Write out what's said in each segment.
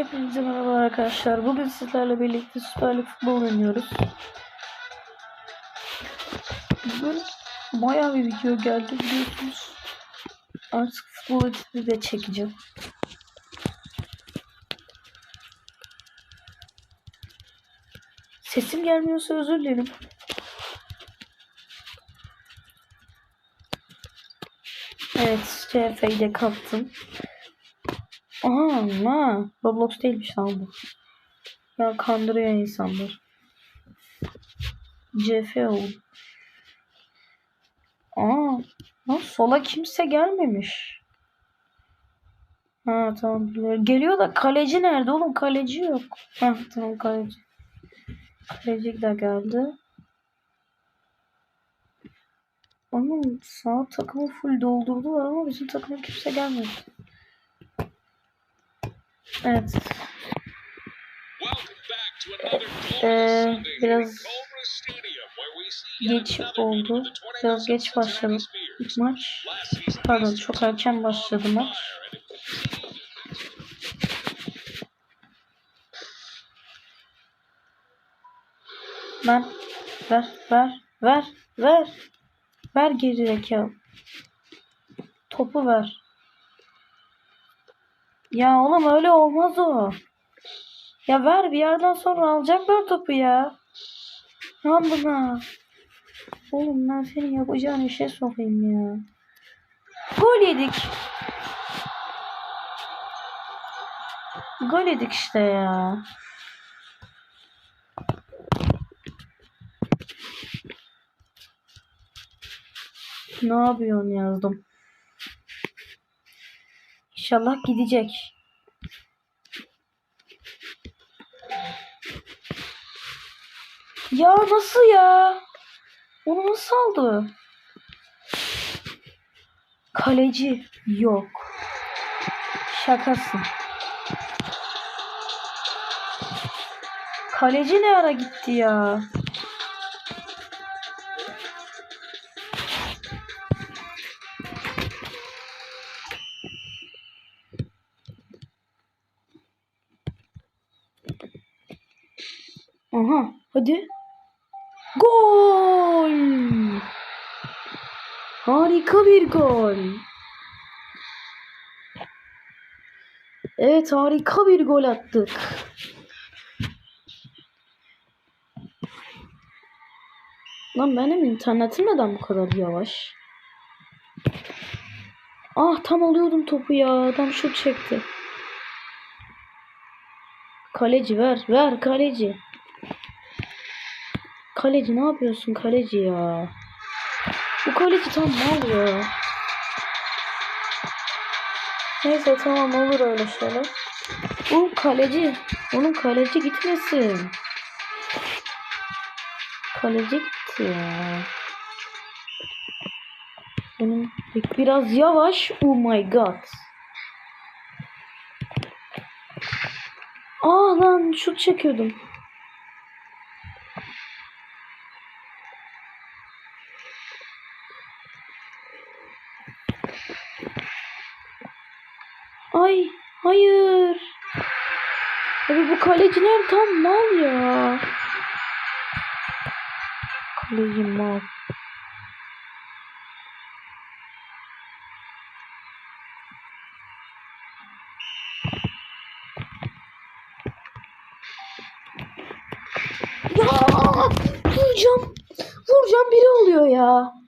Hepinize merhaba arkadaşlar. Bugün sizlerle birlikte Süper Lig futbol oynuyoruz. Bugün bayağı bir video geldi biliyorsunuz. Artık futbol editi de çekeceğim. Sesim gelmiyorsa özür dilerim. Evet, CF'yi de kaptım. Aha ama Roblox değilmiş lan bu. Ya kandırıyor insanlar. CF oldu. Aa, lan sola kimse gelmemiş. Ha tamam biliyorum. Geliyor da kaleci nerede oğlum? Kaleci yok. Ha tamam kaleci. Kaleci de geldi. Onun sağ takımı full doldurdular ama bizim takıma kimse gelmedi. Evet. Ee, biraz Geç oldu. Biraz geç başladı maç. Pardon çok erken başladı maç. Ver, ver, ver, ver, ver. Ver geri zekalı. Topu ver. Ya oğlum öyle olmaz o. Ya ver bir yerden sonra alacaklar topu ya. Lan buna. Oğlum ben senin yapacağın işe sokayım ya. Gol yedik. Gol yedik işte ya. Ne yapıyorsun yazdım. İnşallah gidecek. Ya nasıl ya? Onu nasıl aldı? Kaleci yok. Şakasın. Kaleci ne ara gitti ya? Aha, hadi. Gol! Harika bir gol. Evet, harika bir gol attık. Lan benim internetim neden bu kadar yavaş? Ah tam alıyordum topu ya. Adam şut çekti. Kaleci ver, ver kaleci. Kaleci ne yapıyorsun kaleci ya? Bu kaleci tam mal ya. Neyse tamam olur öyle şeyler. Bu kaleci. Onun kaleci gitmesin. Kaleci gitti ya. Benim biraz yavaş. Oh my god. Aa lan şut çekiyordum. Ay hayır. Abi bu kaleciler tam mal ya. Kaleci mal. Ya vuracağım. Vuracağım biri oluyor ya.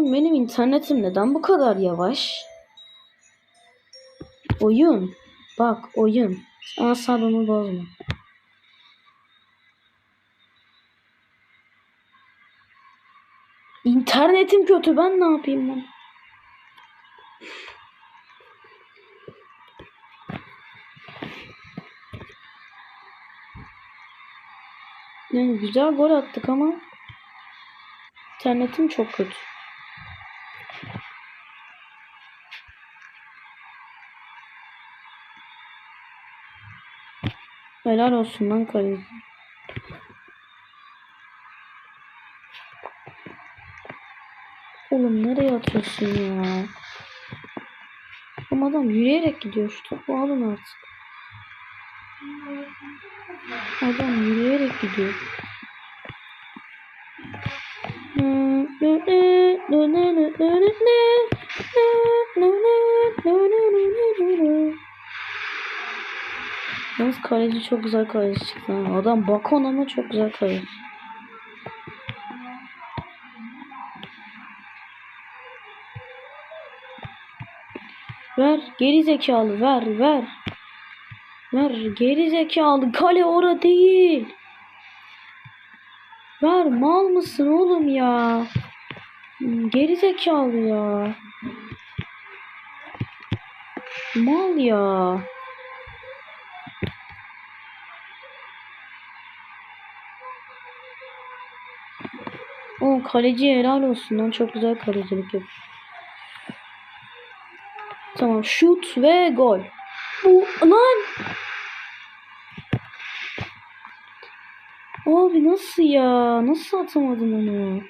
Oğlum benim internetim neden bu kadar yavaş? Oyun. Bak oyun. Asabımı bozma. İnternetim kötü ben ne yapayım ben? Yani güzel gol attık ama internetim çok kötü. Helal olsun lan kaleci. Oğlum nereye atıyorsun ya? Ama adam yürüyerek gidiyor şu topu alın artık. Adam yürüyerek gidiyor. Yalnız kaleci çok güzel kaleci çıktı. Adam bakon ama çok güzel kaleci. Ver geri zekalı ver ver. Ver geri zekalı kale ora değil. Ver mal mısın oğlum ya? Hmm, Geri zekalı ya. Mal ya. O kaleci helal olsun lan çok güzel kalecilik yapıyor. Tamam şut ve gol. Bu lan. Abi nasıl ya? Nasıl atamadın onu?